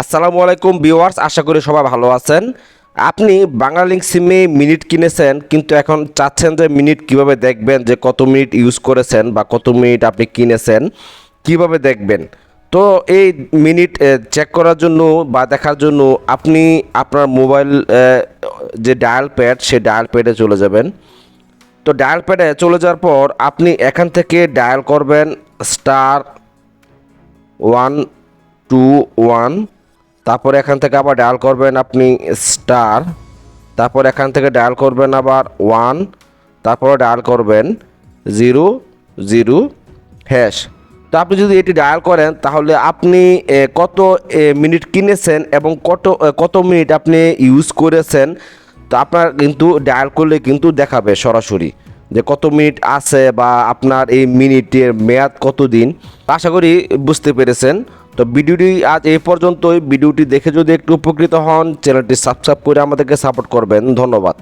আসসালামু আলাইকুম ভিউয়ার্স, আশা করি সবাই ভালো আছেন। আপনি বাংলালিংক সিমে মিনিট কিনেছেন, কিন্তু এখন চাচ্ছেন যে মিনিট কীভাবে দেখবেন, যে কত মিনিট ইউজ করেছেন বা কত মিনিট আপনি কিনেছেন, কীভাবে দেখবেন? তো এই মিনিট চেক করার জন্য বা দেখার জন্য আপনি আপনার মোবাইল যে ডায়াল প্যাড সেই ডায়াল প্যাডে চলে যাবেন। তো ডায়াল প্যাডে চলে যাওয়ার পর আপনি এখান থেকে ডায়াল করবেন স্টার ওয়ান টু ওয়ান তারপর এখান থেকে আবার ডায়াল করবেন আপনি স্টার তারপর এখান থেকে ডায়াল করবেন আবার ওয়ান তারপর ডায়াল করবেন জিরো জিরো হ্যাশ তো আপনি যদি এটি ডায়াল করেন, তাহলে আপনি কত মিনিট কিনেছেন এবং কত কত মিনিট আপনি ইউজ করেছেন, তো আপনার কিন্তু ডায়াল করলে কিন্তু দেখাবে সরাসরি যে কত মিনিট আছে বা আপনার এই মিনিটের মেয়াদ কত দিন আশা করি বুঝতে পেরেছেন। তো ভিডিওটি আজ এই পর্যন্তই। ভিডিওটি দেখে যদি একটু উপকৃত হন, চ্যানেলটি সাবস্ক্রাইব করে আমাদেরকে সাপোর্ট করবেন। ধন্যবাদ।